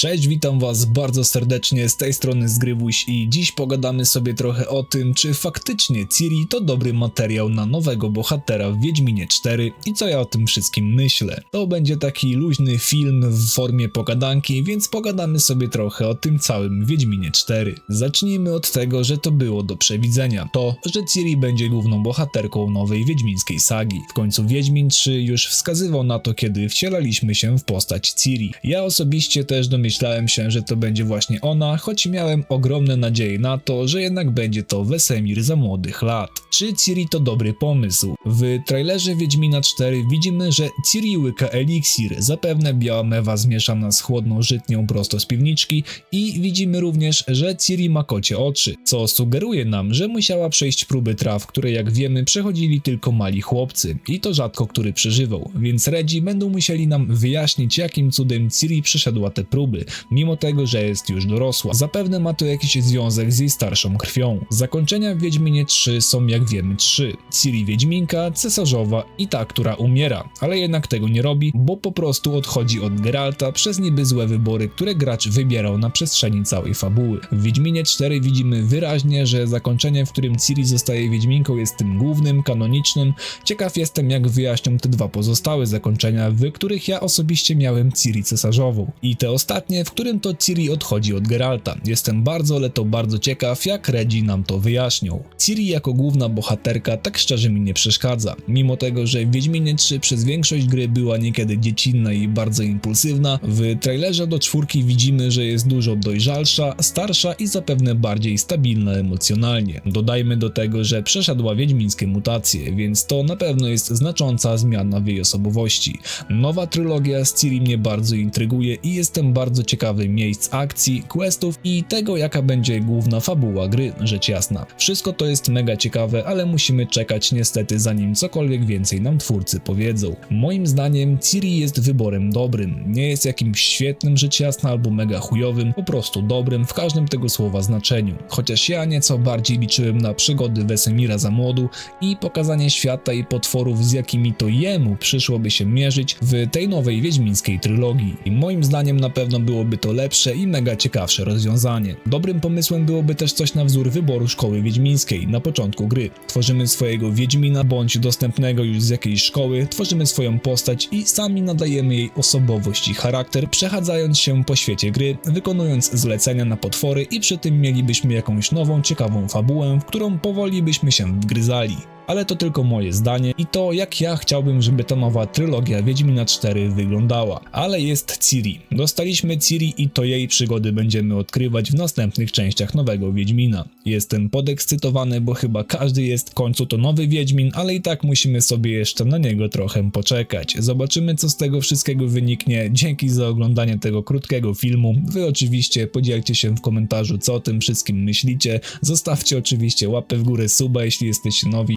Cześć, witam was bardzo serdecznie, z tej strony Zgrywuś i dziś pogadamy sobie trochę o tym, czy faktycznie Ciri to dobry materiał na nowego bohatera w Wiedźminie 4 i co ja o tym wszystkim myślę. To będzie taki luźny film w formie pogadanki, więc pogadamy sobie trochę o tym całym Wiedźminie 4. Zacznijmy od tego, że to było do przewidzenia. To, że Ciri będzie główną bohaterką nowej wiedźmińskiej sagi. W końcu Wiedźmin 3 już wskazywał na to, kiedy wcielaliśmy się w postać Ciri. Ja osobiście też domyślałem się, że to będzie właśnie ona, choć miałem ogromne nadzieje na to, że jednak będzie to Wesemir za młodych lat. Czy Ciri to dobry pomysł? W trailerze Wiedźmina 4 widzimy, że Ciri łyka eliksir, zapewne biała mewa zmieszana z chłodną żytnią prosto z piwniczki i widzimy również, że Ciri ma kocie oczy, co sugeruje nam, że musiała przejść próby traw, które jak wiemy przechodzili tylko mali chłopcy i to rzadko który przeżywał, więc Redzi będą musieli nam wyjaśnić jakim cudem Ciri przeszedła te próby, mimo tego, że jest już dorosła. Zapewne ma to jakiś związek z jej starszą krwią. Zakończenia w Wiedźminie 3 są jak wiemy trzy. Ciri Wiedźminka, cesarzowa i ta, która umiera, ale jednak tego nie robi, bo po prostu odchodzi od Geralta przez niby złe wybory, które gracz wybierał na przestrzeni całej fabuły. W Wiedźminie 4 widzimy wyraźnie, że zakończenie, w którym Ciri zostaje Wiedźminką jest tym głównym, kanonicznym. Ciekaw jestem jak wyjaśnią te dwa pozostałe zakończenia, w których ja osobiście miałem Ciri cesarzową. I te ostatnie, w którym to Ciri odchodzi od Geralta. Jestem bardzo, ale to bardzo ciekaw, jak Redzi nam to wyjaśnią. Ciri jako główna bohaterka tak szczerze mi nie przeszkadza, mimo tego, że w Wiedźminie 3 przez większość gry była niekiedy dziecinna i bardzo impulsywna, w trailerze do czwórki widzimy, że jest dużo dojrzalsza, starsza i zapewne bardziej stabilna emocjonalnie. Dodajmy do tego, że przeszedła wiedźmińskie mutacje, więc to na pewno jest znacząca zmiana w jej osobowości. Nowa trylogia z Ciri mnie bardzo intryguje i jestem bardzo ciekawy miejsc akcji, questów i tego jaka będzie główna fabuła gry, rzecz jasna. Wszystko to jest mega ciekawe, ale musimy czekać niestety zanim cokolwiek więcej nam twórcy powiedzą. Moim zdaniem Ciri jest wyborem dobrym, nie jest jakimś świetnym rzecz jasna albo mega chujowym, po prostu dobrym w każdym tego słowa znaczeniu. Chociaż ja nieco bardziej liczyłem na przygody Wesemira za młodu i pokazanie świata i potworów z jakimi to jemu przyszłoby się mierzyć w tej nowej wiedźmińskiej trylogii. I moim zdaniem na pewno byłoby to lepsze i mega ciekawsze rozwiązanie. Dobrym pomysłem byłoby też coś na wzór wyboru szkoły wiedźmińskiej na początku gry. Tworzymy swojego wiedźmina bądź dostępnego już z jakiejś szkoły, tworzymy swoją postać i sami nadajemy jej osobowość i charakter, przechadzając się po świecie gry, wykonując zlecenia na potwory i przy tym mielibyśmy jakąś nową, ciekawą fabułę, w którą powoli byśmy się wgryzali ale to tylko moje zdanie i to jak ja chciałbym, żeby ta nowa trylogia Wiedźmina 4 wyglądała. Ale jest Ciri. Dostaliśmy Ciri i to jej przygody będziemy odkrywać w następnych częściach nowego Wiedźmina. Jestem podekscytowany, bo chyba każdy jest w końcu to nowy Wiedźmin, ale i tak musimy sobie jeszcze na niego trochę poczekać. Zobaczymy co z tego wszystkiego wyniknie. Dzięki za oglądanie tego krótkiego filmu. Wy oczywiście podzielcie się w komentarzu co o tym wszystkim myślicie. Zostawcie oczywiście łapę w górę, suba jeśli jesteście nowi.